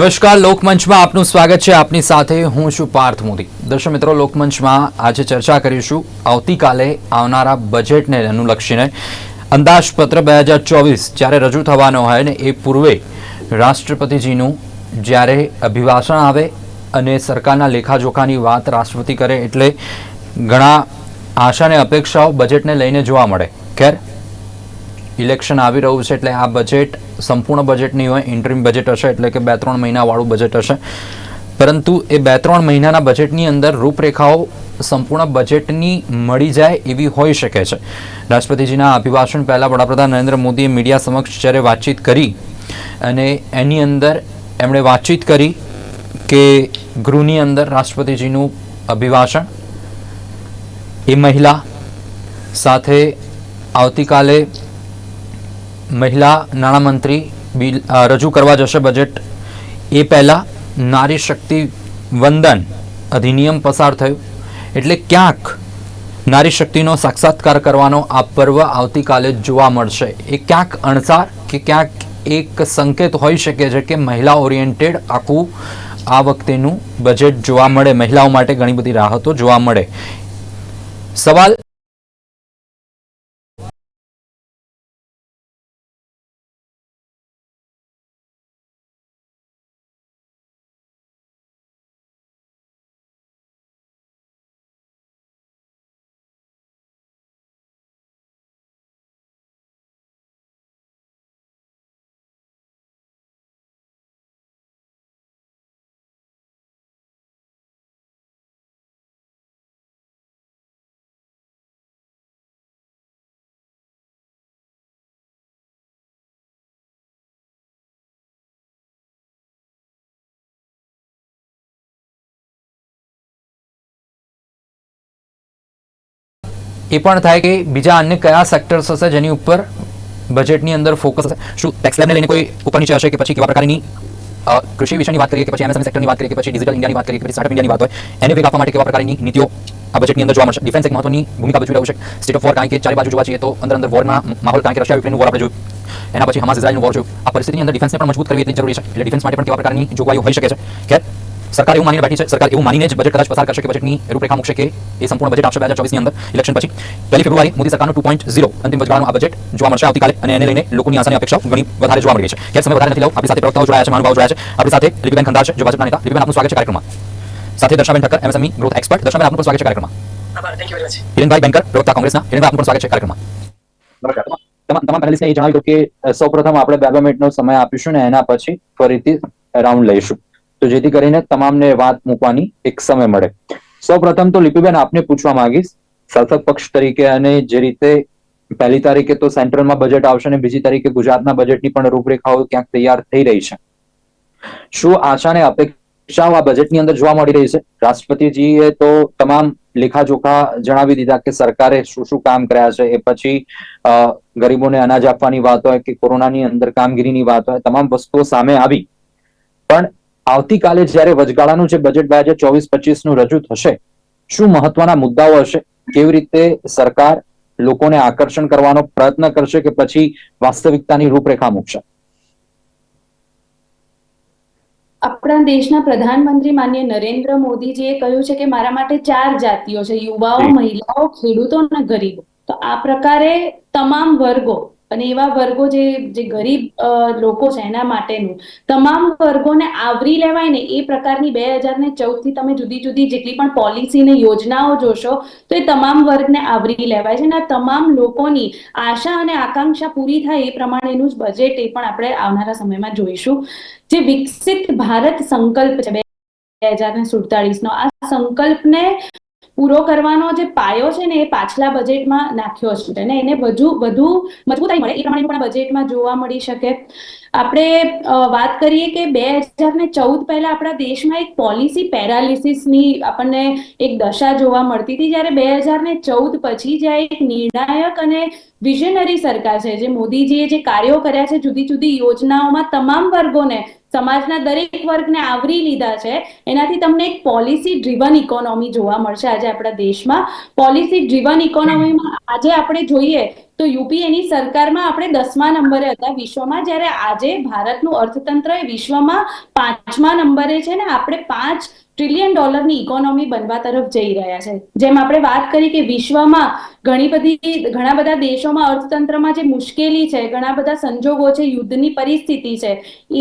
નમસ્કાર, લોકમંચમાં આપનું સ્વાગત છે. આપની સાથે હું છું પાર્થ મોદી. દર્શક મિત્રો, લોકમંચમાં આજે ચર્ચા કરીશું. આવતીકાલે આવનારા બજેટને અનુલક્ષીને અંદાજપત્ર બે હજાર ચોવીસ જ્યારે રજૂ થવાનો હોય ને એ પૂર્વે રાષ્ટ્રપતિજીનું જ્યારે અભિભાષણ આવે અને સરકારના લેખાજોખાની વાત રાષ્ટ્રપતિ કરે એટલે ઘણા આશા અને અપેક્ષાઓ બજેટને લઈને જોવા મળે. ખેર, ઇલેક્શન આવી રહ્યું છે એટલે આ બજેટ સંપૂર્ણ બજેટ નહીં હોય ઇન્ટરિમ બજેટ હશે એટલે કે બે ત્રણ મહિનાવાળું બજેટ હશે. પરંતુ એ બે ત્રણ મહિનાના બજેટની અંદર રૂપરેખાઓ સંપૂર્ણ બજેટની મળી જાય એવી હોઈ શકે છે. રાષ્ટ્રપતિજીના અભિભાષણ પહેલાં વડાપ્રધાન નરેન્દ્ર મોદીએ મીડિયા સમક્ષ જ્યારે વાતચીત કરી અને એની અંદર એમણે વાતચીત કરી કે ગૃહની અંદર રાષ્ટ્રપતિજીનું અભિભાષણ, એ મહિલા સાથે આવતીકાલે મહિલા નાણામંત્રી બિલ રજૂ કરવા જશે બજેટ. એ પહેલાં નારી શક્તિ વંદન અધિનિયમ પસાર થયું. એટલે ક્યાંક નારી શક્તિનો સાક્ષાત્કાર કરવાનો આ પર્વ આવતીકાલે જોવા મળશે. એ ક્યાંક અણસાર કે ક્યાંક એક સંકેત હોઈ શકે છે કે મહિલા ઓરિએન્ટેડ આખું આ વખતેનું બજેટ જોવા મળે. મહિલાઓ માટે ઘણી બધી રાહતો જોવા મળે. સવાલ એ પણ થાય કે બીજા અન્ય કયા સેક્ટર્સ હશે જેની ઉપર બજેટની અંદર ફોકસ હશે? શું ટેક્સ લેબને લઈને કોઈ ઉપર નીચે હશે કે પછી કેવા પ્રકારની કૃષિ વિશેની વાત કરીએ કે પછી એમએસએમઈ સેક્ટરની વાત કરીએ કે પછી ડિજિટલ ઇન્ડિયાની વાત કરીએ કે સ્ટાર્ટઅપ ઇન્ડિયાની વાત હોય, એને વેગ આપવા માટે કેવા પ્રકારની નીતિઓ આ બજેટની અંદર જોવા મળશે? ડિફેન્સ એક મહત્વની ભૂમિકા ભજવી રહ્યું છે. સ્ટેટ ઓફ વોર કારણ કે ચારે બાજુ જોવા જઈએ તો અંદર અંદર વોરના માહોલ કારણ કે રશિયા યુક્રેન વોર આપણે જોયું. એના પછી હમાસ ઇઝરાયલનું વોર જોયું. આ પરિસ્થિતિની અંદર ડિફેન્સને પણ મજબૂત કરવી એટલી જરૂરી છે. એટલે ડિફેન્સ માટે પણ કેવા પ્રકારની જોગવાઈઓ હોઈ શકે છે. કે સરકાર એવું માનીને બેઠી છે સરકાર એવું માનીને જ બજેટ કદાચ પસાર કરશે કે બજેટની રૂપરેખા મૂકશે કે એ સંપૂર્ણ બજેટ આપશે બે હજાર ચોવીસની અંદર ઇલેક્શન પછી. પહેલી ફેબ્રુઆરી મોદી સરકારનું ટુ પોઈન્ટ ઝીરો અંતિમ વચગાળાનું આ બજેટ જોવા મળશે આવતીકાલે અને એને લઈને લોકોની આશાની અને અપેક્ષાઓ ઘણી વધારે જોવા મળી છે. કે સમય વધારે નથી લઉં આપણી સાથે પ્રવક્તાઓ જોડાયા છે મહાનુભાવ જોડાયા છે. આપણી સાથે રિપીબેન ખંદાર છે જો ભાજપના નેતા. રિપીબેન આપનું સ્વાગત છે કાર્યક્રમમાં. સાથે Darshaben Thakkar MSME growth expert. Darshaben આપનું સ્વાગત છે કાર્યક્રમમાં. આભાર thank you very much Hirenbhai Banker પ્રવક્તા કોંગ્રેસના. હિરેનભાઈ આપનું સ્વાગત છે કાર્યક્રમમાં. નમસ્કાર. તમામ તમામ પેનલિસ્ટને એ જણાવ્યું કે સૌપ્રથમ આપણે બે બે મિનિટનો સમય આપીશું ને એના પછી ફરીથી રાઉન્ડ લઈશું. તો જેથી કરીને તમામને વાત મૂકવાની એક સમય મળે. સૌપ્રથમ તો લિપિબેન આપને પૂછવા માંગીશ, શાસક પક્ષ તરીકે અને જે રીતે પહેલી તારીખે તો સેન્ટ્રલમાં બજેટ આવશે અને બીજી તારીખે ગુજરાતના બજેટની પણ રૂપરેખાઓ ક્યાંક તૈયાર થઈ રહી છે. શું આશા ને અપેક્ષાઓ આ બજેટની અંદર જોવા મળી રહી છે? રાષ્ટ્રપતિજીએ તો તમામ લેખાજોખા જણાવી દીધા કે સરકારે શું શું કામ કર્યા છે, એ પછી ગરીબોને અનાજ આપવાની વાત હોય કે કોરોનાની અંદર કામગીરીની વાત હોય, તમામ વસ્તુઓ સામે આવી. પણ આવતીકાલે જ્યારે વચગાળાનું જે બજેટ બે હજાર ચોવીસ પચીસનું રજૂ થશે શું મહત્વના મુદ્દાઓ હશે? કેવી રીતે સરકાર લોકોને આકર્ષણ કરવાનો પ્રયત્ન કરશે કે પછી વાસ્તવિકતાની રૂપરેખા મૂકશે? આપણા દેશના પ્રધાનમંત્રી માન્ય નરેન્દ્ર મોદીજીએ કહ્યું છે કે મારા માટે ચાર જાતિઓ છે યુવાઓ મહિલાઓ ખેડૂતો અને ગરીબો. તો આ પ્રકારે તમામ વર્ગો અને એવા વર્ગો જે જે ગરીબ લોકો છે એના માટેનું, તમામ વર્ગોને આવરી લેવાય ને એ પ્રકારની બે હજાર ને ચૌદથી તમે જુદી જુદી જેટલી પણ પોલિસી ને યોજનાઓ જોશો, તો એ તમામ વર્ગને આવરી લેવાય છે અને આ તમામ લોકોની આશા અને આકાંક્ષા પૂરી થાય એ પ્રમાણેનું જ બજેટ એ પણ આપણે આવનારા સમયમાં જોઈશું. જે વિકસિત ભારત સંકલ્પ છે, બે હજાર ને સુડતાલીસ નો આ સંકલ્પને પૂરો કરવાનો જે પાયો છે ને એ પાછલા બજેટમાં નાખ્યો છે અને એને વધુ વધુ મજબૂતાઈ મળે. એ પ્રમાણે પણ બજેટમાં જોવા મળી શકે. આપણે વાત કરીએ કે બે હજાર ને ચૌદ પહેલા આપણા દેશમાં એક પોલિસી પેરાલિસિસની આપણને એક દશા જોવા મળતી હતી. જ્યારે બે હજાર ને ચૌદ પછી જ્યાં એક નિર્ણાયક અને વિઝનરી સરકાર છે, જે મોદીજીએ જે કાર્યો કર્યા છે જુદી જુદી યોજનાઓમાં તમામ વર્ગોને સમાજના દરેક વર્ગને આવરી લીધા છે. એનાથી તમને એક પોલિસી ડ્રીવન ઇકોનોમી જોવા મળશે આજે આપણા દેશમાં. પોલિસી ડ્રીવન ઇકોનોમીમાં આજે આપણે જોઈએ તો યુપી એની સરકારમાં આપણે દસમા નંબરે હતા. વિશ્વમાં જ્યારે આજે ભારતનું અર્થતંત્ર એ વિશ્વમાં પાંચમા નંબરે છે ને આપણે પાંચ ટ્રિલિયન ડોલરની ઇકોનોમી બનવા તરફ જઈ રહ્યા છે. જેમ આપણે વાત કરી કે વિશ્વમાં ઘણી બધી, ઘણા બધા દેશોમાં અર્થતંત્રમાં જે મુશ્કેલી છે, ઘણા બધા સંજોગો છે, યુદ્ધની પરિસ્થિતિ છે,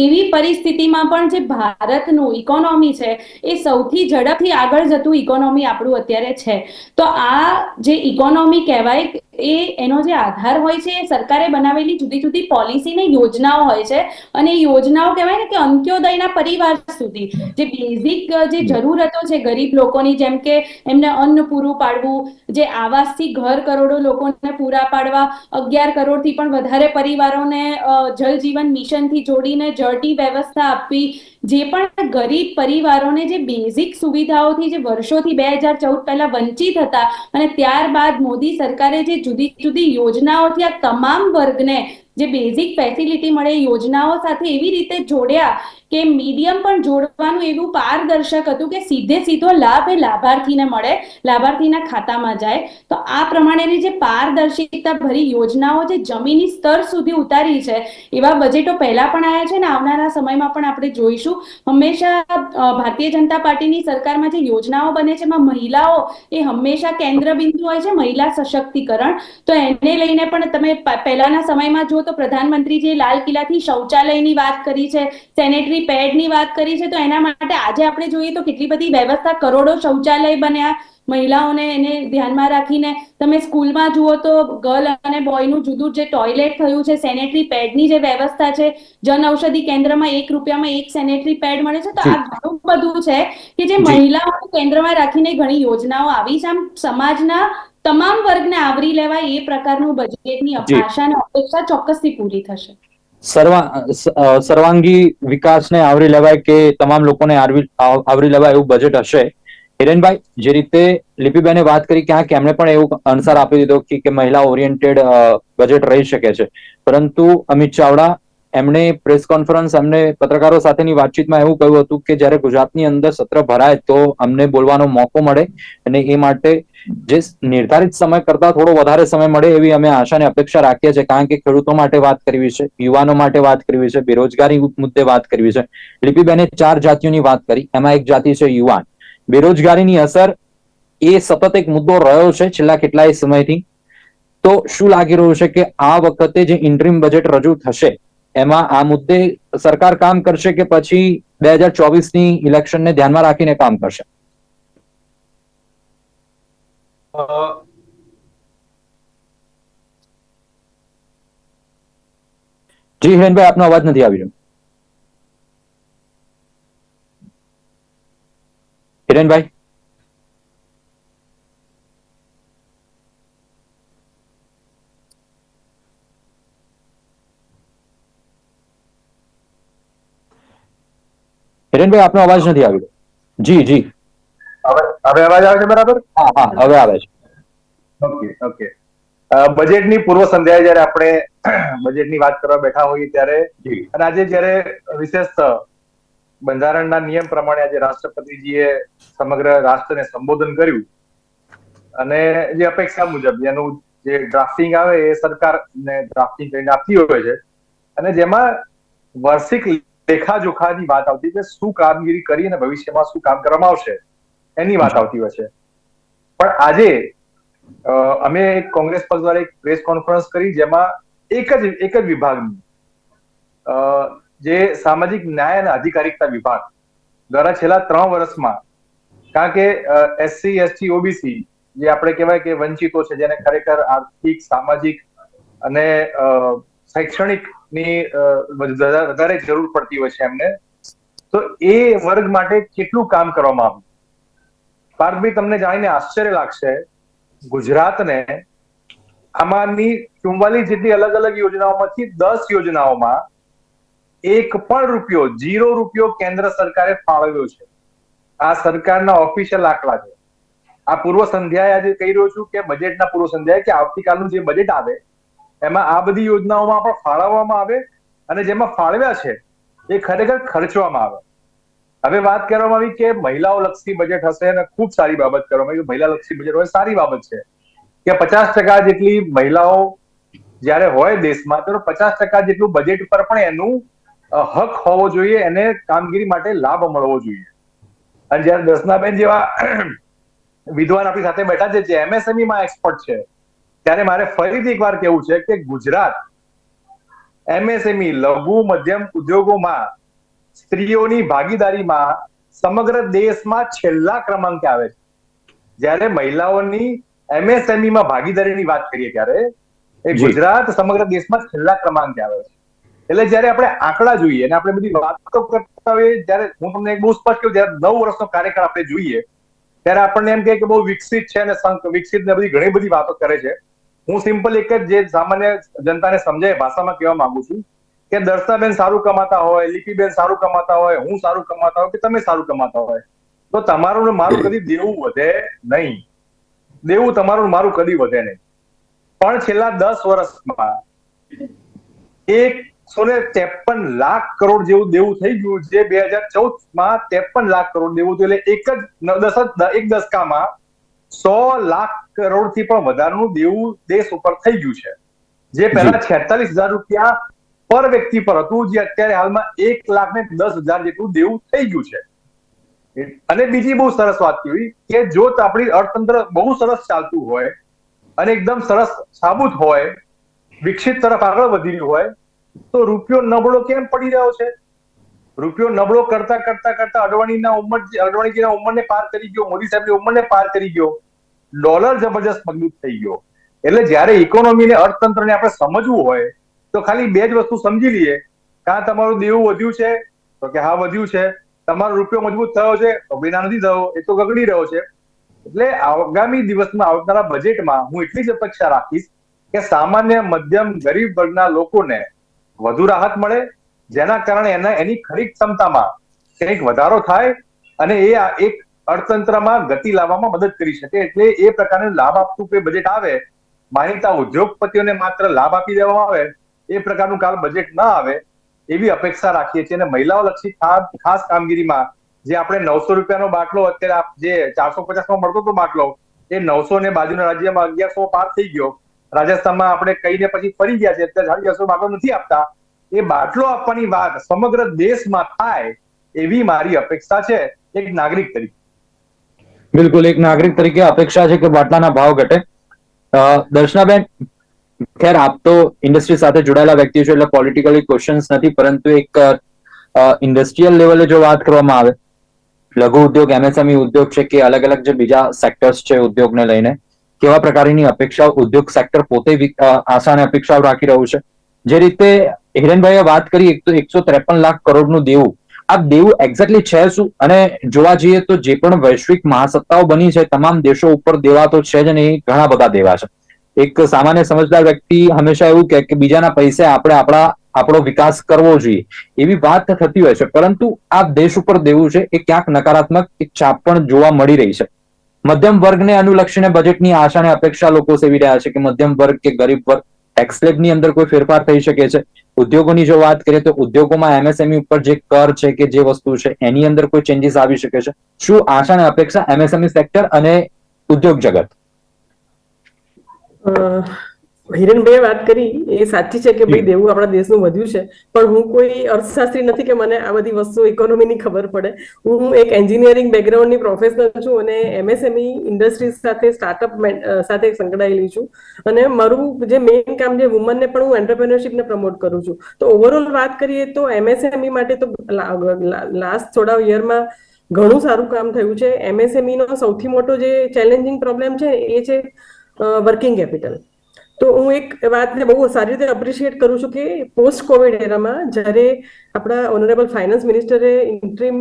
એવી પરિસ્થિતિમાં પણ જે ભારતનું ઇકોનોમી છે, એ સૌથી ઝડપથી આગળ જતું ઇકોનોમી આપણું અત્યારે છે. તો આ જે ઇકોનોમી કહેવાય, એ એનો જે આધાર હોય છે, એ સરકારે બનાવેલી જુદી જુદી પોલિસી ને યોજનાઓ હોય છે, અને યોજનાઓ કહેવાય ને કે અંત્યોદયના પરિવાર સુધી. જે બેઝિક જે જરૂરતો છે, ગરીબ લોકોની જેમ કે એમને અન્ન પૂરું પાડવું, જે આવાસથી ઘર કરોડો લોકોને પૂરા પાડવા, અગિયાર કરોડથી પણ વધારે પરિવારોને જલ જીવન મિશનથી જોડીને જળની વ્યવસ્થા આપવી, જે પણ ગરીબ પરિવારોને જે બેઝિક સુવિધાઓથી જે વર્ષોથી બે હજાર ચૌદ પહેલા વંચિત હતા અને ત્યારબાદ મોદી સરકારે જે જુદી જુદી યોજનાઓથી આ તમામ વર્ગને જે બેઝિક ફેસિલિટી મળે, યોજનાઓ સાથે એવી રીતે જોડ્યા કે મીડિયમ પણ જોડવાનું એવું પારદર્શક હતું કે સીધે સીધો લાભ એ લાભાર્થીને મળે, લાભાર્થીના ખાતામાં જાય. તો આ પ્રમાણેની જે પારદર્શિતા ભરી યોજનાઓ જે જમીની સ્તર સુધી ઉતારી છે, એવા બજેટો પહેલા પણ આવ્યા છે ને આવનારા સમયમાં પણ આપણે જોઈશું. હંમેશા ભારતીય જનતા પાર્ટીની સરકારમાં જે યોજનાઓ બને છે, એમાં મહિલાઓ એ હંમેશા કેન્દ્ર બિંદુ હોય છે, મહિલા સશક્તિકરણ. તો એને લઈને પણ તમે પહેલાના સમયમાં જુઓ તો પ્રધાનમંત્રીજીએ લાલ કિલ્લાથી શૌચાલયની વાત કરી છે સેનેટરી પેડની વાત કરી છે તો એના માટે આજે આપણે જોઈએ તો કેટલી બધી વ્યવસ્થા કરોડો શૌચાલય બન્યા. મહિલાઓને એને ધ્યાનમાં રાખીને તમે સ્કૂલમાં જુઓ તો ગર્લ અને બોયનું જુદું જે ટોયલેટ થયું છે સેનેટરી પેડની જે વ્યવસ્થા છે જન ઔષધિ કેન્દ્રમાં એક રૂપિયામાં એક સેનેટરી પેડ મળે છે તો આ ઘણું બધું છે કે જે જી. મહિલાઓને કેન્દ્રમાં રાખીને ઘણી યોજનાઓ આવી છે. આમ સમાજના તમામ વર્ગને આવરી લેવાય એ પ્રકારનું બજેટની અપેક્ષા અને અપેક્ષા ચોક્કસથી પૂરી થશે. સર્વા સર્વાંગી વિકાસને આવરી લેવાય કે તમામ લોકોને આવરી લેવાય એવું બજેટ હશે. હિરેનભાઈ જે રીતે લિપિબેને વાત કરી ક્યાંક એમણે પણ એવું અનુસાર આપી દીધો કે કે મહિલા ઓરિએન્ટેડ બજેટ રહી શકે છે. પરંતુ અમિત ચાવડા એમણે પ્રેસ કોન્ફરન્સ એમને પત્રકારો સાથેની વાતચીતમાં એવું કહ્યું હતું કે જ્યારે ગુજરાતની અંદર સત્ર ભરાય તો અમને બોલવાનો મોકો મળે અને એ માટે જે નિર્ધારિત સમય કરતા થોડો વધારે સમય મળે એવી અમે આશા અને અપેક્ષા રાખીએ છીએ. કારણ કે ખેડૂતો માટે વાત કરવી છે, યુવાનો માટે વાત કરવી છે, બેરોજગારી મુદ્દે વાત કરવી છે. લિપિબેને ચાર જાતિઓની વાત કરી. એમાં એક જાતિ છે યુવાન. બેરોજગારીની અસર એ સતત એક મુદ્દો રહ્યો છે છેલ્લા કેટલાય સમયથી. તો શું લાગી રહ્યું છે કે આ વખતે જે ઇન્ટ્રીમ બજેટ રજૂ થશે એમાં આ મુદ્દે સરકાર કામ કરશે કે પછી બે હજાર ચોવીસની ઇલેક્શનને ધ્યાનમાં રાખીને કામ કરશે? જી હિરેનભાઈ આપનો અવાજ નથી આવી રહ્યો. હિરેનભાઈ? હિરેનભાઈ આપનો અવાજ નથી આવી રહ્યો. જી જી. હવે હવે અવાજ આવે છે બરાબર? હા હા હવે આવે છે. Okay okay. બજેટની પૂર્વ સંધ્યાએ જ્યારે આપણે બજેટની વાત કરવા બેઠા હોઈએ ત્યારે અને આજે જ્યારે વિશેષ બંધારણના નિયમ પ્રમાણે આજે રાષ્ટ્રપતિજીએ સમગ્ર રાષ્ટ્રને સંબોધન કર્યું અને જે અપેક્ષા મુજબ એનું જે ડ્રાફ્ટિંગ આવે એ સરકારને ડ્રાફ્ટિંગ કરીને આપતી હોય છે અને જેમાં વાર્ષિક લેખાજોખાની વાત આવતી છે શું કામગીરી કરી અને ભવિષ્યમાં શું કામ કરવામાં આવશે એની વાત આવતી હોય છે. પણ આજે અમે એક કોંગ્રેસ પક્ષ દ્વારા એક પ્રેસ કોન્ફરન્સ કરી જેમાં એક જ એક જ વિભાગની જે સામાજિક ન્યાય અને અધિકારિકતા વિભાગ દ્વારા છેલ્લા ત્રણ વર્ષમાં કારણ કે એસસી એસટી ઓબીસી જે આપણે કહેવાય કે વંચિતો છે જેને ખરેખર આર્થિક સામાજિક અને અ, વધારે વધારે જરૂર પડતી હોય છે એમને. તો એ વર્ગ માટે કેટલું કામ કરવામાં આવ્યું? પાર્થભાઈ, તમને જાણીને આશ્ચર્ય લાગશે, ગુજરાતને આમાંની ચુમ્વાલીસ જેટલી અલગ અલગ યોજનાઓમાંથી દસ યોજનાઓમાં એક પણ રૂપિયો જીરો રૂપિયો કેન્દ્ર સરકારે ફાળવ્યો છે. આ સરકારના ઓફિશિયલ આંકડા છે. આ પૂર્વ સંધ્યાએ આજે કહી રહ્યો છું કે, બજેટના પૂર્વ સંધ્યાએ કે આવતીકાલનું જે બજેટ આવે એમાં આ બધી યોજનાઓમાં પણ ફાળવવામાં આવે અને જેમાં ફાળવ્યા છે, એ ખરેખર ખર્ચવામાં આવે. હવે વાત કરવામાં આવી કે મહિલાઓ લક્ષી બજેટ હશે અને ખૂબ સારી બાબત કરવામાં આવી. મહિલા લક્ષી બજેટ હોય, સારી બાબત છે. કે પચાસ ટકા જેટલી મહિલાઓ જ્યારે હોય દેશમાં, તો પચાસ ટકા જેટલું બજેટ પર પણ એનું હક હોવો જોઈએ, એને કામગીરી માટે લાભ મળવો જોઈએ. અને જ્યારે દર્શનાબેન જેવા વિદ્વાન આપણી સાથે બેઠા છે, જે એમએસએમઈ માં એક્સપર્ટ છે ત્યારે મારે ફરીથી એકવાર કહેવું છે કે ગુજરાત એમએસએમઈ લઘુ મધ્યમ ઉદ્યોગોમાં સ્ત્રીઓની ભાગીદારીમાં સમગ્ર દેશમાં છેલ્લા ક્રમાંકે આવે છે. જ્યારે મહિલાઓની એમએસએમઈ માં ભાગીદારીની વાત કરીએ ત્યારે એ ગુજરાત સમગ્ર દેશમાં છેલ્લા ક્રમાંકે આવે છે. એટલે જ્યારે આપણે આંકડા જોઈએ અને આપણે બધી વાતો કરતા હોઈએ જ્યારે હું તમને બહુ સ્પષ્ટ કહું જ્યારે નવ વર્ષનો કાર્યકાળ આપણે જોઈએ ત્યારે આપણને એમ કહે કે બહુ વિકસિત છે અને વિકસિત ને બધી ઘણી બધી વાતો કરે છે. હું સિમ્પલ એક જ જે સામાન્ય જનતાને સમજાય ભાષામાં કહેવા માંગુ છું કે દર્શાબેન સારું કમાતા હોય, લિપિબેન સારું કમાતા હોય, હું સારું કમાતા હોય કે તમે સારું કમાતા હોય, તો તમારું મારું કદી દેવું વધે નહીં. દેવું તમારું મારું કદી વધે નહીં. પણ છેલ્લા દસ વર્ષમાં એકસો ને ત્રેપન લાખ કરોડ જેવું દેવું થઈ ગયું જે બે હજાર ચૌદમાં ત્રેપન લાખ કરોડ દેવું હતું, એટલે એક જ દસ એક દસકામાં સો લાખ કરોડથી પણ વધારાનું દેવું દેશ ઉપર થઈ ગયું છે. જે પહેલા છેતાલીસ હજાર રૂપિયા પર વ્યક્તિ પર હતું જે અત્યારે હાલમાં એક લાખ ને દસ હજાર જેટલું દેવું થઈ ગયું છે. અને બીજી બહુ સરસ વાત કેવી કે જો આપણી અર્થતંત્ર બહુ સરસ ચાલતું હોય અને એકદમ સરસ સાબુત હોય વિકસિત તરફ આગળ વધી રહ્યું હોય તો રૂપિયો નબળો કેમ પડી રહ્યો છે? રૂપિયો નબળો કરતા કરતા કરતા અડવાણીના ઉંમર અડવાણીજીના ઉંમરને પાર કરી ગયો મોદી સાહેબની ઉંમરને પાર કરી ગયો ડોલર જબરજસ્ત મજબૂત થઈ ગયો. એટલે જ્યારે ઇકોનોમીને અર્થતંત્રને આપણે સમજવું હોય, તો ખાલી બે જ વસ્તુ સમજી લઈએ. કાં તમારું દેવું વધ્યું છે, તો કે હા, વધ્યું છે. તમારો રૂપિયો મજબૂત થયો છે, તો વિના નથી થયો. એ તો ગગડી રહ્યો છે. એટલે આગામી દિવસમાં આવનારા બજેટમાં હું એટલી જ અપેક્ષા રાખીશ કે સામાન્ય, મધ્યમ, ગરીબ વર્ગના લોકોને વધુ રાહત મળે, જેના કારણે એના એની ખરીદ ક્ષમતામાં કંઈક વધારો થાય અને એ એક અર્થતંત્રમાં ગતિ લાવવામાં મદદ કરી શકે એટલે એ પ્રકારનું લાભ આપતું કોઈ બજેટ આવે માનીતા ઉદ્યોગપતિઓને માત્ર લાભ આપી દેવામાં આવે, એ પ્રકારનું કાલ બજેટ ન આવે એવી અપેક્ષા રાખીએ છીએ. અને મહિલાઓ લક્ષી ખાસ કામગીરીમાં જે આપણે નવસો રૂપિયાનો બાટલો અત્યારે જે ચારસો પચાસમાં મળતો હતો બાટલો, એ નવસો ને બાજુના રાજ્યમાં અગિયારસો પાર થઈ ગયો. રાજસ્થાનમાં આપણે કહીને પછી ફરી ગયા છે અત્યારે સાડી ચારસો બાટલો નથી આપતા. એ બાટલો આપવાની વાત સમગ્ર દેશમાં થાય એવી મારી અપેક્ષા છે એક નાગરિક તરીકે. બિલકુલ એક નાગરિક તરીકે અપેક્ષા છે કે બાટલાના ભાવ ઘટે. દર્શનાબેન, ખેર આપ તો ઇન્ડસ્ટ્રી સાથે જોડાયેલા વ્યક્તિ છો એટલે પોલિટિકલી ક્વેશ્ચન્સ નથી, પરંતુ એક ઇન્ડસ્ટ્રીયલ લેવલે જો વાત કરવામાં આવે, લઘુ ઉદ્યોગ, એમએસએમઈ ઉદ્યોગ છે કે અલગ અલગ જે બીજા સેક્ટર્સ છે ઉદ્યોગને લઈને, કેવા પ્રકારની અપેક્ષાઓ ઉદ્યોગ સેક્ટર પોતે આશા અપેક્ષાઓ રાખી રહ્યું છે? જે રીતે હિરેનભાઈએ વાત કરી, એક તો એકસો ત્રેપન લાખ કરોડનું દેવું આ દેવું એક્ઝેક્ટલી છે શું? અને જોવા જઈએ તો જે પણ વૈશ્વિક મહાસત્તાઓ બની છે, તમામ દેશો ઉપર દેવા તો છે જ નહીં ઘણા બધા દેવા છે. એક સામાન્ય સમજદાર વ્યક્તિ હંમેશા એવું કે બીજાના પૈસે આપણે આપણા, આપણો વિકાસ કરવો જોઈએ. એવી વાત થતી હોય છે. પરંતુ આ દેશ ઉપર દેવું છે એ ક્યાંક નકારાત્મક એક છાપ પણ જોવા મળી રહી છે. મધ્યમ વર્ગને અનુલક્ષીને બજેટની આશા અને અપેક્ષા લોકો સેવી રહ્યા છે કે મધ્યમ વર્ગ કે ગરીબ વર્ગ ટેક્સ સ્લેબની અંદર કોઈ ફેરફાર થઈ શકે છે? ઉદ્યોગોની જો વાત કરીએ તો ઉદ્યોગોમાં એમએસએમઈ ઉપર જે કર છે કે જે વસ્તુ છે, એની અંદર કોઈ ચેન્જીસ આવી શકે છે? શું આશા અને અપેક્ષા એમએસએમઈ સેક્ટર અને ઉદ્યોગ જગત? હિરેનભાઈએ વાત કરી એ સાચી છે કે ભાઈ દેવું આપણા દેશનું વધ્યું છે પણ હું કોઈ અર્થશાસ્ત્રી નથી કે મને આ બધી વસ્તુ ઇકોનોમીની ખબર પડે. હું એક એન્જિનિયરિંગ બેકગ્રાઉન્ડની પ્રોફેશનલ છું અને એમએસએમઈ ઇન્ડસ્ટ્રીઝ સાથે સ્ટાર્ટઅપ સાથે સંકળાયેલી છું. અને મારું જે મેઇન કામ છે વુમનને પણ હું એન્ટરપ્રેન્યોરશિપને પ્રમોટ કરું છું. તો ઓવરઓલ વાત કરીએ તો એમએસએમઈ માટે તો લાસ્ટ થોડા યરમાં ઘણું સારું કામ થયું છે. એમએસએમઈનો સૌથી મોટો જે ચેલેન્જિંગ પ્રોબ્લેમ છે એ છે વર્કિંગ કેપિટલ તો હું એક વાતને બહુ સારી રીતે એપ્રિશિએટ કરું છું કે પોસ્ટ કોવિડ એરામાં જ્યારે આપણા ઓનરેબલ ફાઇનાન્સ મિનિસ્ટરે ઇન્ટ્રીમ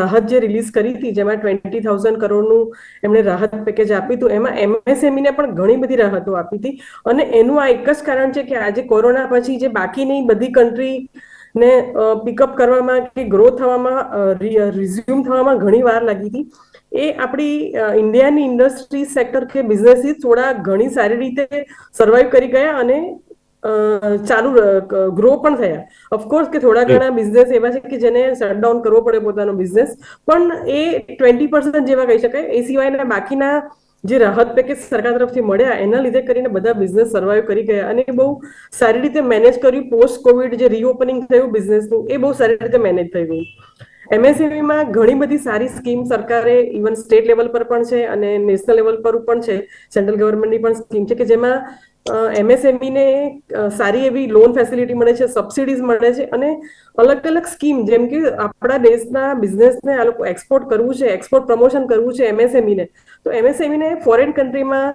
રાહત જે રિલીઝ કરી હતી, જેમાં ટ્વેન્ટી થાઉઝન્ડ કરોડનું એમણે રાહત પેકેજ આપ્યું હતું, એમાં એમએસએમઈને પણ ઘણી બધી રાહતો આપી હતી. અને એનું આ એક જ કારણ છે કે આજે કોરોના પછી જે બાકીની બધી કન્ટ્રી ને પિકઅપ કરવામાં કે ગ્રો થવામાં રિઝ્યુમ થવામાં ઘણી વાર લાગી હતી. એ આપણી ઇન્ડિયાની ઇન્ડસ્ટ્રી સેક્ટર કે બિઝનેસીસ થોડા ઘણી સારી રીતે સર્વાઈવ કરી ગયા અને ચાલુ ગ્રો પણ થયા. ઓફકોર્સ કે થોડા ઘણા બિઝનેસ એવા છે કે જેને શટડાઉન કરવો પડે પોતાનો બિઝનેસ પણ એ ટ્વેન્ટી પર્સન્ટ જેવા કહી શકાય. એ સિવાયના બાકીના જે રાહત પેકેજ સરકાર તરફથી મળ્યા એના લીધે કરીને બધા બિઝનેસ સર્વાઈવ કરી ગયા અને બહુ સારી રીતે મેનેજ કર્યું. પોસ્ટ કોવિડ જે રીઓપનિંગ થયું બિઝનેસનું એ બહુ સારી રીતે મેનેજ થઈ ગયું. એમએસએમઈમાં ઘણી બધી સારી સ્કીમ સરકારે ઇવન સ્ટેટ લેવલ પર પણ છે અને નેશનલ લેવલ પર પણ છે. સેન્ટ્રલ ગવર્મેન્ટની પણ સ્કીમ છે કે જેમાં એમએસએમઈને સારી એવી લોન ફેસિલિટી મળે છે સબસિડીઝ મળે છે અને અલગ અલગ સ્કીમ જેમ કે આપણા દેશના બિઝનેસને આ લોકો એક્સપોર્ટ કરવું છે એક્સપોર્ટ પ્રમોશન કરવું છે એમએસએમઈને તો એમએસએમઈને ફોરેન કન્ટ્રીમાં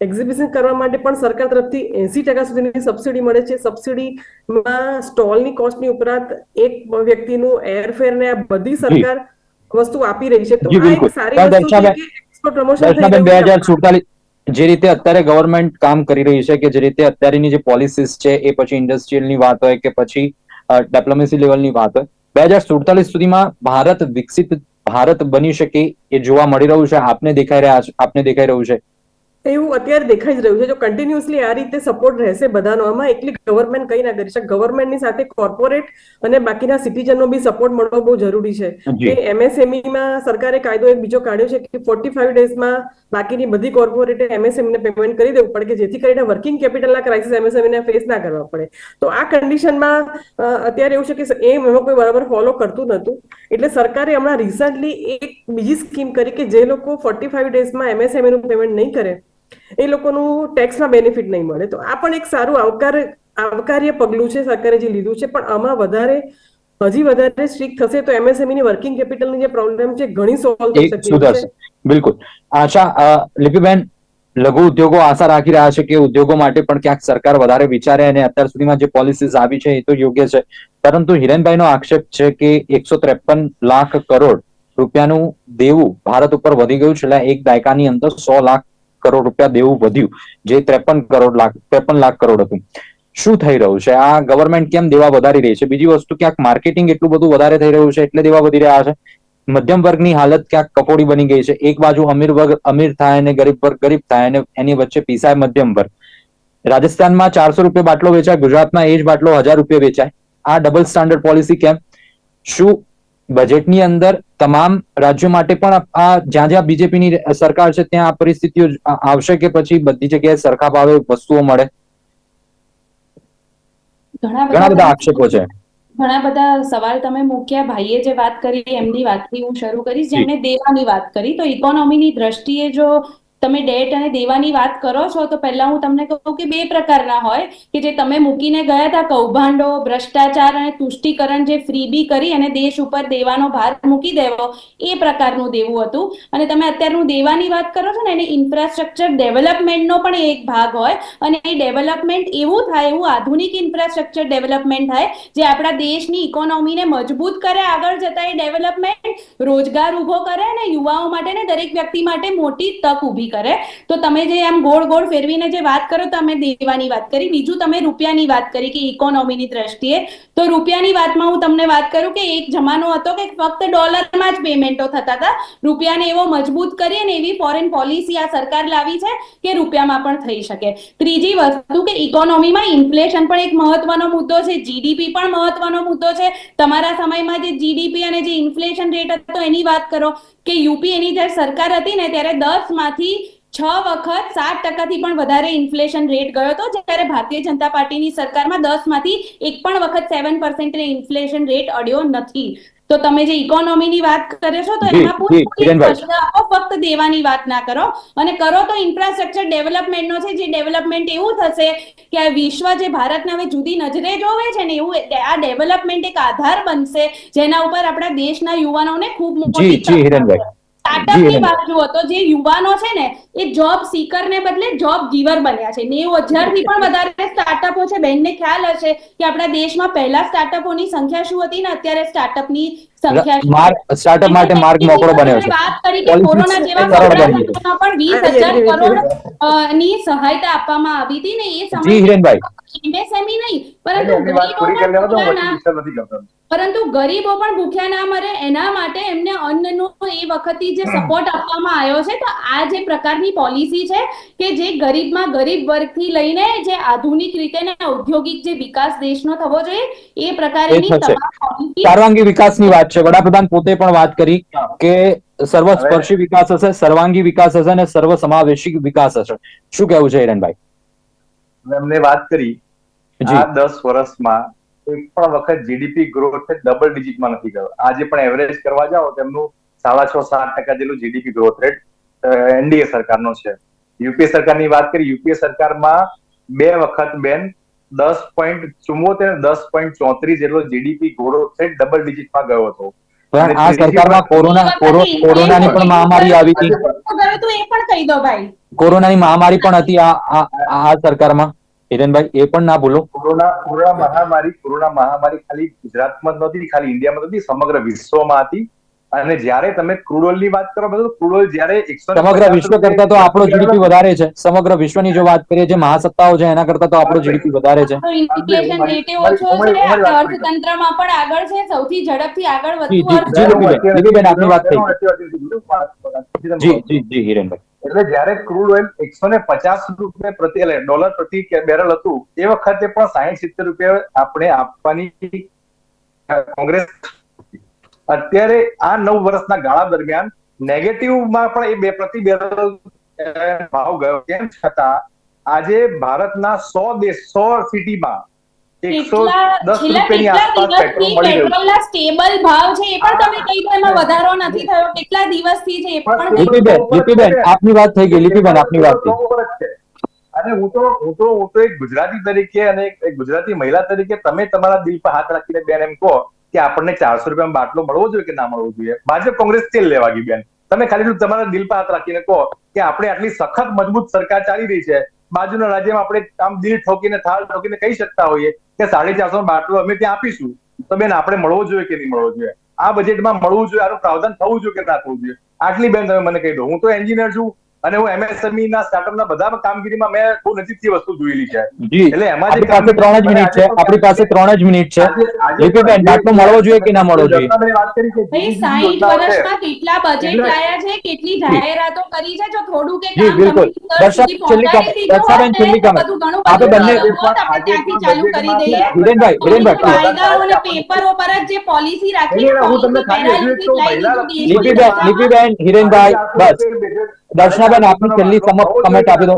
એક્ઝિબિશન કરવા માટે પણ સરકાર તરફથી એસી ટકા સુધીની સબસિડી મળે છે. સબસિડીમાં સ્ટોલની કોસ્ટની ઉપરાંત એક વ્યક્તિનું એરફેર ને આ બધી સરકાર વસ્તુ આપી રહી છે. તો આ એક સારી વસ્તુ છે કે એક્સપોર્ટ પ્રમોશન બે હજાર સુડતાલીસ જે રીતે અત્યારે ગવર્મેન્ટ કામ કરી રહી છે કે જે રીતે અત્યારેની જે પોલિસીસ છે એ પછી ઇન્ડસ્ટ્રીયલની વાત હોય કે પછી ડેપ્લોમેસી લેવલની વાત હોય બે હજાર સુડતાલીસ સુધીમાં ભારત વિકસિત ભારત બની શકે એ જોવા મળી રહ્યું છે. આપને દેખાઈ રહ્યા છે આપને દેખાઈ રહ્યું છે. એવું અત્યારે દેખાઈ જ રહ્યું છે. જો કન્ટિન્યુઅસલી આ રીતે સપોર્ટ રહેશે બધાનો આમાં એકલી ગવર્મેન્ટ કઈ ના કરી શકે. ગવર્મેન્ટની સાથે કોર્પોરેટ અને બાકીના સિટીઝનનો બી સપોર્ટ મળવો બહુ જરૂરી છે. કે એમએસએમઈમાં માં સરકારે કાયદો એક બીજો કાઢ્યો છે કે ફોર્ટી ફાઈવ ડેઝમાં બાકીની બધી કોર્પોરેટે MSME ને પેમેન્ટ કરી દેવું પડે કે જેથી કરીને વર્કિંગ કેપિટલના ક્રાઇસિસ એમએસએમઈને ને ફેસ ના કરવા પડે. તો આ કન્ડિશનમાં અત્યારે એવું છે કે એ એમાં કોઈ બરાબર ફોલો કરતું નહોતું. એટલે સરકારે હમણાં રિસન્ટલી એક બીજી સ્કીમ કરી કે જે લોકો ફોર્ટી ફાઈવ ડેઝમાં એમએસએમઈનું નું પેમેન્ટ નહીં કરે. એ લોકોનું ટેક્સના બેનિફિટ નહીં મળે. તો આ પણ એક સારું આવકાર આવકાર્ય પગલું છે સરકારે જે લીધું છે. પણ આમાં વધારે હજી વધારે સ્ટ્રિક્ટ થશે તો ની વર્કિંગ કેપિટલની જે પ્રોબ્લેમ છે ઘણી સોલ્વ થઈ શકે છે. બિલકુલ. આશા લિપિબેન લઘુ ઉદ્યોગો આશા રાખી રહ્યા છે કે ઉદ્યોગો માટે પણ ક્યાંક સરકાર વધારે વિચારે અને અત્યાર સુધીમાં જે પોલિસીઝ આવી છે એ તો યોગ્ય છે. પરંતુ હિરેનભાઈનો આક્ષેપ છે કે એકસો ત્રેપન લાખ કરોડ રૂપિયાનું દેવું ભારત ઉપર વધી ગયું. છેલ્લા એક દાયકાની અંદર સો લાખ કરોડ રૂપિયા દેવું વધ્યું, જે ત્રેપન કરોડ લાખ, ત્રેપન લાખ કરોડ હતું. શું થઈ રહ્યું છે? આ ગવર્મેન્ટ કેમ દેવા વધારી રહી છે? બીજી વસ્તુ, ક્યાંક માર્કેટિંગ એટલું બધું વધારે થઈ રહ્યું છે, એટલે દેવા વધી રહ્યા છે. મધ્યમ વર્ગની હાલત ક્યાંક કપોડી બની ગઈ છે. એક બાજુ અમીર વર્ગ, અમીર થાય અને ગરીબ વર્ગ, ગરીબ થાય અને એની વચ્ચે પીસાય મધ્યમ વર્ગ. રાજસ્થાનમાં ચારસો રૂપિયા બાટલો વેચાય, ગુજરાતમાં એ જ બાટલો હજાર રૂપિયા વેચાય. આ ડબલ સ્ટાન્ડર્ડ પોલિસી કેમ? શું બજેટની અંદર તમામ રાજ્યો માટે પણ આ જ્યાં જ્યાં બીજેપીની સરકાર છે ત્યાં આ પરિસ્થિતિઓ આવશે કે પછી બધી જગ્યાએ સરખા ભાવે વસ્તુઓ મળે? ઘણા બધા આક્ષેપો છે. ઘણા બધા સવાલ તમે મૂક્યા. ભાઈએ જે વાત કરી એમની વાતથી હું શરૂ કરીશ. જેમણે દેવાની વાત કરી તો ઇકોનોમીની દ્રષ્ટિએ જો તમે ડેટ અને દેવાની વાત કરો છો, તો પહેલા હું તમને કહું કે બે પ્રકારના હોય, કે જે તમે મૂકીને ગયા હતા કૌભાંડો, ભ્રષ્ટાચાર અને તુષ્ટિકરણ જે ફ્રીબી કરી અને દેશ ઉપર દેવાનો ભાર મૂકી દેવો, એ પ્રકારનું દેવું હતું. અને તમે અત્યારનું દેવાની વાત કરો છો ને, એને ઇન્ફ્રાસ્ટ્રક્ચર ડેવલપમેન્ટનો પણ એક ભાગ હોય, અને એ ડેવલપમેન્ટ એવું થાય, એવું આધુનિક ઇન્ફ્રાસ્ટ્રક્ચર ડેવલપમેન્ટ થાય, જે આપણા દેશની ઇકોનોમીને મજબૂત કરે, આગળ જતા એ ડેવલપમેન્ટ રોજગાર ઊભો કરે અને યુવાઓ માટે ને દરેક વ્યક્તિ માટે મોટી તક ઊભી કરે, તો તમે જે આમ ગોળ ગોળ ફેરવીને જે વાત કરો તમે દેવાની વાત કરી. બીજું તમે રૂપિયાની વાત કરી કે ઇકોનોમીની દ્રષ્ટિએ. તો રૂપિયાની વાતમાં હું તમને વાત કરું કે એક જમાનો હતો કે ફક્ત ડોલરમાં જ પેમેન્ટો થતા હતા. રૂપિયાને એવો મજબૂત કરી અને એવી ફોરેન પોલિસી આ સરકાર લાવી છે કે રૂપિયામાં પણ થઈ શકે. ત્રીજી વસ્તુ કે ઇકોનોમીમાં ઇન્ફ્લેશન પણ એક મહત્વનો મુદ્દો છે. જીડીપી પણ મહત્વનો મુદ્દો છે. તમારા સમયમાં જે જીડીપી અને જે ઇન્ફ્લેશન રેટ હતો, એની વાત કરો કે યુપી એની જ્યારે સરકાર હતી ને, ત્યારે દસમાંથી છ વખત સાત ટકાથી પણ વધારે ઇન્ફ્લેશન રેટ ગયો હતો. જ્યારે ભારતીય જનતા પાર્ટીની સરકારમાં દસમાંથી એક પણ વખત સેવન પર્સન્ટ ઇન્ફ્લેશન રેટ અડ્યો નથી. તો તમે જે ઇકોનોમીની વાત કરે છો તો એમાં પૂરેપૂરી આપો ફક્ત દેવાની વાત ના કરો. અને કરો તો ઇન્ફ્રાસ્ટ્રક્ચર ડેવલપમેન્ટનો છે જે ડેવલપમેન્ટ એવું થશે કે આ વિશ્વ જે ભારતને હવે જુદી નજરે જોવે છે ને એવું આ ડેવલપમેન્ટ એક આધાર બનશે જેના ઉપર આપણા દેશના યુવાનોને ખૂબ મોટી જી જી, ની હિરેન. વાત જુઓ તો જે યુવાનો છે ને એ જોબ સીકર ને બદલે જોબ ગીવર બન્યા છે. નેવું હજારથી પણ વધારે સ્ટાર્ટઅપો છે. બેનને ખ્યાલ હશે કે આપણા દેશમાં પહેલા સ્ટાર્ટઅપોની સંખ્યા શું હતી ને અત્યારે સ્ટાર્ટઅપની સંખ્યા શું સ્ટાર્ટઅપ માટે માર્ગ મોકળો બન્યો છે. વાત કરી કે કોરોના જેવા બની પણ વીસ હજાર. કરોડની સહાયતા આપવામાં આવી હતી ને એ સમયે એમએસએમઈ નહીં પરંતુ પરંતુ ગરીબો પણ ભૂખ્યા ના મરે એના માટે એમને અન્નનો એ વખતે જે સપોર્ટ આપવામાં આવ્યો છે તો આ જે પ્રકારની પોલિસી છે કે જે ગરીબમાં ગરીબ વર્ગથી લઈને જે આધુનિક રીતે ને ઔદ્યોગિક જે વિકાસ દેશનો થવો જોઈએ એ પ્રકારની તમામ સર્વાંગી વિકાસની વાત છે. વડાપ્રધાન પોતે પણ વાત કરી કે સર્વસ્પર્શી વિકાસ હશે સર્વાંગી વિકાસ હશે અને સર્વ સમાવેશી વિકાસ હશે. શું કહેવું છે હિરણભાઈ? મેં એમને વાત કરી. આ દસ વર્ષમાં એક પણ વખત જીડીપી ગ્રોથ ડબલ ડિજિટમાં નથી ગયો. આજે પણ એવરેજ કરવા જાઓ તેમનું સાડા છ સાત ટકા જેટલું જીડીપી ગ્રોથ રેટ એનડીએ સરકારનો છે. યુપીએ સરકારની વાત કરીએ યુપીએ સરકારમાં બે વખત બેન દસ પોઈન્ટ ચુમ્મોતેર દસ પોઈન્ટ ચોત્રીસ જેટલો જીડીપી ગ્રોથ રેટ ડબલ ડિજિટમાં ગયો હતો. પણ આ સરકારમાં કોરોના કોરોનાની પણ મહામારી આવી હતી. ગયું તું એ પણ કહી દો ભાઈ. કોરોનાની મહામારી પણ હતી આ આ આ સરકારમાં. હિરેનભાઈ એ પણ ના ભૂલો કોરોના કોરોના મહામારી કોરોના મહામારી ખાલી ગુજરાતમાં જ નહોતી ખાલી ઇન્ડિયામાં નહોતી સમગ્ર વિશ્વમાં હતી અને જ્યારે તમે ક્રૂડ ઓઇલની વાત કરો તો ક્રૂડ ઓઇલ જ્યારે 150 સમગ્ર વિશ્વ કરતા તો આપણો જીડીપી વધારે છે સમગ્ર વિશ્વની જો વાત કરીએ જે મહાસત્તાઓ છે એના કરતા તો આપણો જીડીપી વધારે છે ઇન્ફ્લેશન રેટ ઓછો છે અર્થતંત્રમાં પણ આગળ છે સૌથી ઝડપથી આગળ વધતું. જી જી જી હિરેનભાઈ એટલે જ્યારે ક્રૂડ ઓઇલ એકસો ને પચાસ રૂપિયા પ્રતિ, એટલે ડોલર પ્રતિ બેરલ હતું, એ વખતે પણ સાહીઠ સિત્તેર રૂપિયા આપણે આપવાની કોંગ્રેસ અત્યારે આ નવ વર્ષના ગાળા દરમિયાન નેગેટિવમાં પણ એ બે પ્રતિ બેરલ ભાવ ગયો. તેમ છતાં આજે ભારતના સો દેશ સો સિટીમાં એકસો દસ રૂપિયાની આસપાસ પેટ્રોલ મળી રહ્યું સ્ટેબલ ભાવ છે એ પણ તમે કહી દો એમાં વધારો નથી થયો. કેટલા દિવસથી છે એ પણ લીપીબેન લીપીબેન આપની વાત થઈ ગઈ લીપીબેન આપની વાત થઈ બરોબર જ છે. અને હું તો હું તો હું તો એક ગુજરાતી તરીકે અને એક એક ગુજરાતી મહિલા તરીકે તમે તમારા દિલ પર હાથ રાખીને બેન એમ કહો કે આપણને ચારસો રૂપિયા બાટલો મળવો જોઈએ કે ના મળવો જોઈએ? ભાજપ કોંગ્રેસ તેલ લેવા ગઈ બેન. તમે ખાલી તમારા દિલ પર હાથ રાખીને કહો કે આપણે આટલી સખત મજબૂત સરકાર ચાલી રહી છે. બાજુના રાજ્યમાં આપણે આમ દિલ ઠોકીને થાળ ઠોકીને કહી શકતા હોઈએ. કે સાડી ચારસો બાટલો અમે ત્યાં આપીશું. તો બેન, આપણે મળવો જોઈએ કે નહીં મળવો જોઈએ? આ બજેટમાં મળવું જોઈએ, આનું પ્રાવધાન થવું જોઈએ કે ના થવું જોઈએ? આટલી બેન, તમે મને કહી દો. હું તો એન્જિનિયર છું. અને હું એમએસએમઈ ના સ્ટાર્ટઅપ ના બધા કામગીરીમાં મેં બહુ નજીકથી વસ્તુ જોયેલી છે. એટલે એમાં જે આપણી પાસે ત્રણ જ મિનિટ છે. આપણી પાસે ત્રણ જ મિનિટ છે. લીપીબેન બાટલો મળવો જોઈએ કે ના મળવો જોઈએ? જનતાને વાત કરી કે ભાઈ બીજી સાહીઠ યોજનાઓ છે. વર્ષમાં કેટલા બજેટ લાયા છે કેટલી જાહેરાતો કરી છે જો થોડું કે કામ બિલકુલ. દર્શક, છેલ્લી કમ દર્શાબેન, છેલ્લી કમ. આપણે બંને- ત્યાંથી ચાલુ કરી દઈએ. હિરેનભાઈ હિરેનભાઈ કાયદાઓ અને પેપરો પર જ જે પોલિસી રાખી હું તમને ખાલી એટલું કહું, મહિલા લીપીબેન લીપીબેન હિરેનભાઈ બસ. દર્શનાબેન, આપની છેલ્લી કમેન્ટ આપી દો.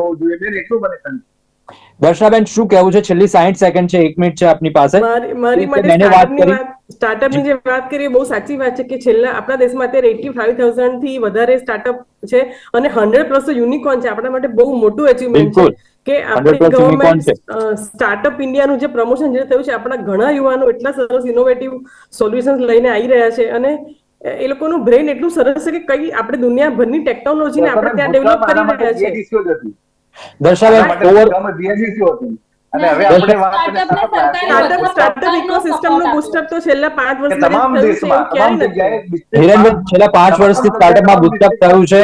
દર્શનાબેન શું કહેવું છે? છેલ્લી સાઈઠ સેકન્ડ છે એક મિનિટ છે આપની પાસે. મેને વાત કરી. સ્ટાર્ટઅપની જે વાત કરીએ બહુ સાચી વાત છે કે છેલ્લા આપણા દેશમાં અત્યારે એટી ફાઈવ થાઉઝન્ડથી વધારે સ્ટાર્ટઅપ છે અને હંડ્રેડ પ્લસ યુનિકોર્ન છે. આપણા માટે બહુ મોટું અચીવમેન્ટ છે કે 100 આપણી ગવર્મેન્ટ સ્ટાર્ટઅપ ઇન્ડિયાનું જે પ્રમોશન જે થયું છે આપણા ઘણા યુવાનો એટલા સરસ ઇનોવેટિવ સોલ્યુશન્સ લઈને આવી રહ્યા છે અને એ લોકોનું બ્રેન એટલું સરસ છે કે કઈ આપણે દુનિયાભરની ટેકનોલોજીને આપણે ત્યાં ડેવલપ કરી રહ્યા છે. માટે ઓવર. અને હવે આપણે વાત તો છેલ્લા પાંચ કે તમામ દેશમાં તમામ જગ્યાએ છેલ્લા પાંચ વર્ષથી સ્ટાર્ટઅપમાં બુસ્ટઅપ થયું છે.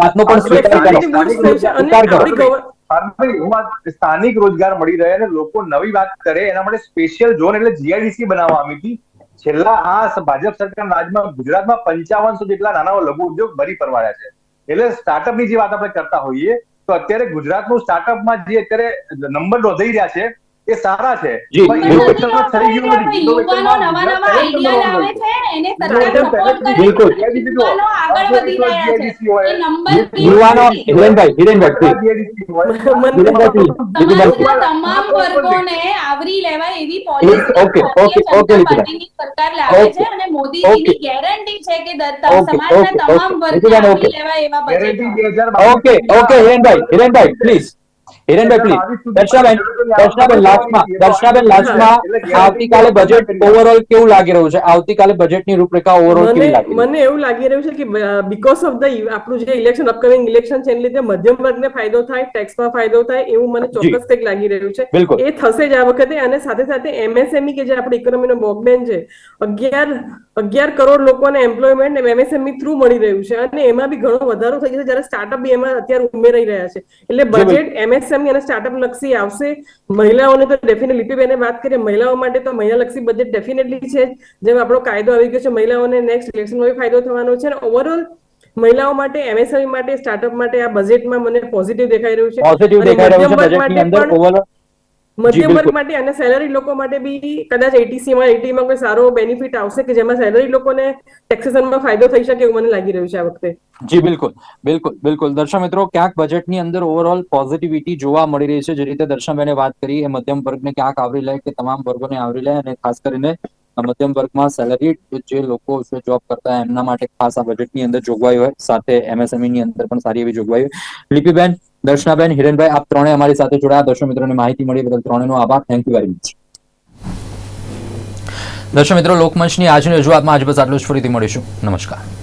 વાતનો પણ સ્વીકાર કરો સ્થાનિક રોજગાર મળી. રહે અને લોકો નવી વાત કરે. એના માટે સ્પેશિયલ ઝોન એટલે જીઆઈડીસી બનાવવામાં આવી હતી. છેલ્લા આ ભાજપ સરકાર રાજમાં ગુજરાતમાં પંચાવનસો જેટલા નાના લઘુ ઉદ્યોગ ભરી પરવાડ્યા છે. એટલે સ્ટાર્ટઅપની જે વાત આપણે કરતા હોઈએ, તો અત્યારે ગુજરાતનું સ્ટાર્ટઅપમાં જે અત્યારે નંબર નોંધાઈ રહ્યા છે એ સારા છે. યુવાનો. હિરેનભાઈ હિરેનભાઈ તમામ વર્ગોને આવરી લેવાય એવી પોલિસી ઓકે, ઓકે, ઓકે, સરકાર લાવે છે અને મોદીજીની ગેરંટી છે કે સમાજના તમામ. વર્ગને આવરી લેવાય એવા budget okay okay Hirenbhai Hirenbhai please Hirenbhai please Darshanaben Darshanaben લાસ્ટમાં દર્શનાબેન લાસ્ટમાં આવતીકાલે બજેટ ઓવરઓલ કેવું લાગી રહ્યું છે? આવતીકાલે બજેટની રૂપરેખા ઓવરઓલ કેવી લાગી રહી મને એવું લાગી રહ્યું છે કે બીકોઝ ઓફ ધ આપણું જે ઇલેક્શન અપકમિંગ ઇલેક્શન છે એને લીધે મધ્યમ વર્ગને ફાયદો થાય ટેક્સમાં ફાયદો થાય એવું મને ચોક્કસ કંઈક લાગી રહ્યું છે. એ થશે જ આ વખતે અને સાથે સાથે એમએસએમઈ કે જે આપણી ઇકોનોમીનો બોકબેન છે અગિયાર અગિયાર કરોડ લોકોને એમ્પ્લોયમેન્ટ એમએસએમઈ થ્રુ મળી રહ્યું છે. અને એમાં બી ઘણો વધારો થઈ જશે જ્યારે સ્ટાર્ટઅપ બી એમાં અત્યારે ઉમેરાઈ રહ્યા છે. એટલે બજેટ એમએસએમઈ એમએસએમઈ અને સ્ટાર્ટઅપ લક્ષી આવશે. મહિલાઓને તો ડેફિનેટલી લીપીબેને વાત કરીએ મહિલાઓ માટે તો મહિલા લક્ષી બજેટ ડેફિનેટલી છે. જેમ આપણો કાયદો આવી ગયો છે મહિલાઓને નેક્સ્ટ ઇલેક્શનમાં ફાયદો થવાનો છે અને ઓવરઓલ મહિલાઓ માટે એમએસએમઈ માટે સ્ટાર્ટઅપ માટે આ બજેટમાં મને પોઝિટિવ દેખાઈ રહ્યું છે. પોઝિટિવ દેખાઈ રહ્યું છે બજેટની અંદર ઓવરઓલ મધ્યમ વર્ગ માટે અને સેલરી લોકો માટે બી કદાચ એટીસી માં એટી માં કોઈ સારો બેનિફિટ આવશે કે જેમાં સેલરી લોકોને ટેક્સેશનમાં ફાયદો થઈ શકે એવું મને લાગી રહ્યું છે આ વખતે. જી બિલકુલ. બિલકુલ બિલકુલ. દર્શક મિત્રો ક્યાંક બજેટની અંદર ઓવરઓલ પોઝિટિવિટી જોવા મળી રહી છે. જે રીતે દર્શનભાઈને વાત કરી એ મધ્યમ વર્ગને ક્યાંક આવરી લે કે તમામ વર્ગોને આવરી લે અને ખાસ કરીને મધ્યમ વર્ગમાં સેલરી જે લોકો છે જોબ કરતા એમના માટે ખાસ આ બજેટની અંદર જોગવાઈ હોય. સાથે એમએસએમઈ ની અંદર પણ સારી એવી જોગવાઈ હોય. લિપિબેન દર્શનાબેન, હિરેનભાઈ, આપ ત્રણે અમારી સાથે જોડાયા. દર્શક મિત્રોને માહિતી મળી બદલ ત્રણેનો આભાર. થેન્ક યુ વેરી મચ દર્શક મિત્રો, લોકમંચની આજની રજૂઆતમાં આજ બસ આટલું જ. ફરીથી મળીશું. નમસ્કાર.